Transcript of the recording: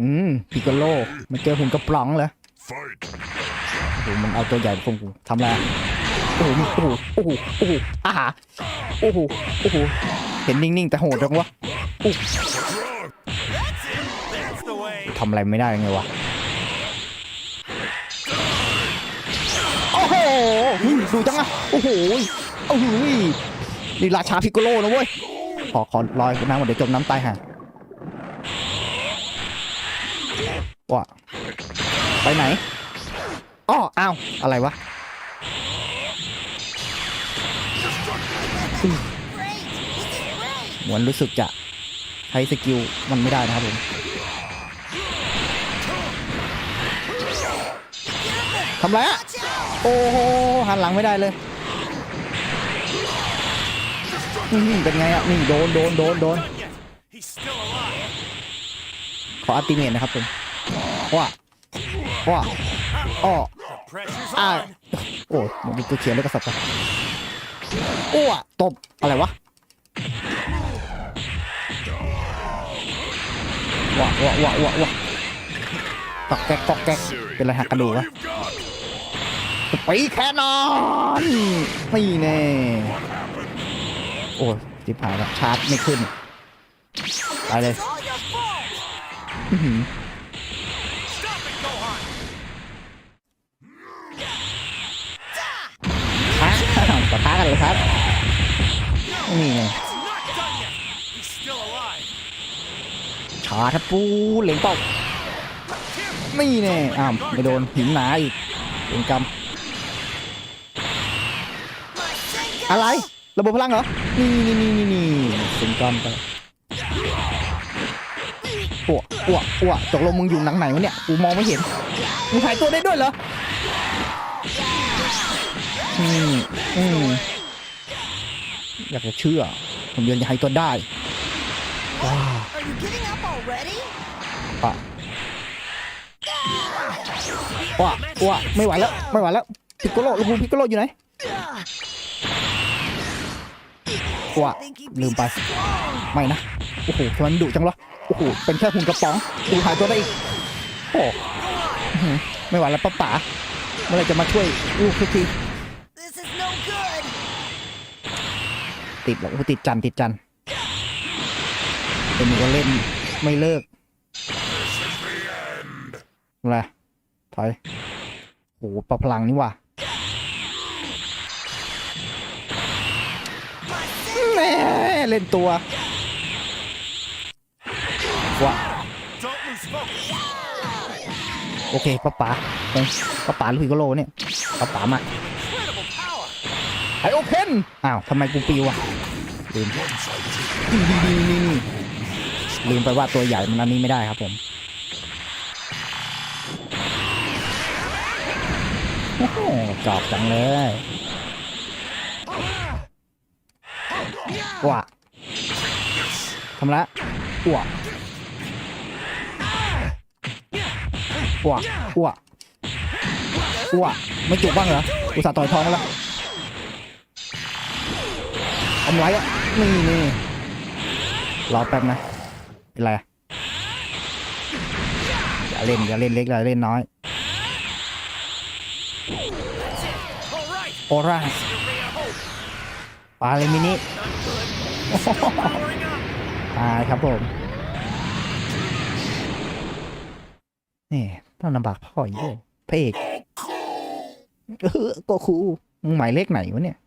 อืมพิกโลมาเจอหุ่นกระป๋องเหรอโอ้โหมันเอาตัวใหญ่มาคงกูทำอะไรโอ้โหโอ้โหโอ้โหโอ้โหอาหาโอ้โหโอ้โหเห็นนิ่งๆแต่โหดจังวะทำอะไรไม่ได้ไงวะโอ้โหดูจังอะโอ้โหโอ้โหนี่ราชาพิกโกโลนะเว้ยขอขอลอยน้ำก่อนเดี๋ยวจมน้ำตายห่า ว่ะไปไหนอ้ออ้าว อะไรวะ Great! This is great! เหมือนรู้สึกจะใช้สกิลมันไม่ได้นะครับผมทำไรอะ Watch out! โอ้โห หันหลังไม่ได้เลยอื้อหือเป็นไงอะนี่โดนโดนโดนโดน Done yet. He's still alive. ขออัลติเมทนะครับผม ว้าว้าอ้อ The pressure's อ้า on. โอ้มันมีตัวเขียนแล้วก็สับไปอ้วตบ อะไรวะว้าว้าว้าว้าว้าตอกแก๊กตอกแก๊กเป็นไรหักกระดูกวะ You've got ไปแค่นอนนี่แน่โอ้ยจิบหายแล้วชาร์จไม่ขึ้นไปเลย ครับนี่ไงชาทับปูเหลงเป้านี่แน่อ้าวไม่โดนหินหนาอีกเป็นกรรมอะไร ระบบพลังเหรอ นี่นี่นี่นี่นี่เป็นกรรมไปอ้วอ้วอ้วตกลงมึงอยู่หนังไหนวะเนี่ย กูมองไม่เห็น มึงหายตัวได้ด้วยเหรอ อืมอืม อยากจะเชื่อ ผมยังจะหายตัวได้ว้าว Are you giving up already? ปะว้าว้าไม่ไหวแล้ว ไม่ไหวแล้ว พิกโกโลลูกพิกโกโลอยู่ไหนว้า Think he ลืม beat ไป us strong! ไม่นะ โอ้โหทำไมมันดุจังวะโอ้โห เป็นแค่หุ่นกระป๋องดูหายตัวได้อีกโอ้อื้อหือไม่ไหวแล้วป้าป๋าเมื่อไหรจะมาช่วยลูกทุกที ติดแล้วโอ้ติดจันติดจันเป็นก็เล่นไม่เลิกอะไรถอยโอ้โหปลาพลังนี่ว่ะแม่เล่นตัวว่ะโอเคป้าป๋าป้าป๋าลูกพิกโกโลเนี่ยป้าป๋ามา ไอโอเพนอ้าวทำไมกูปิวอะลืมนี่นี่นี่นี่ลืมไปว่าตัวใหญ่มันอันนี้ไม่ได้ครับผมโอ้โหจอบจังเลยว้าทำละอ้าวอ้วอ้วอ้วไม่จุกบ้างเหรออุตส่าห์ต่อยท้องแล้ว ทำไรอะนี่นี่รอแป๊บนะเป็นไรอย่าเล่นอย่าเล่นเล็กอย่าเล่นน้อยโอร่าปาเลมินิตายครับผม นี่ต้องลำบากพ่ออีกด้วยพระเอกเออโกคูมึงหมายเลขไหนวะเนี่ย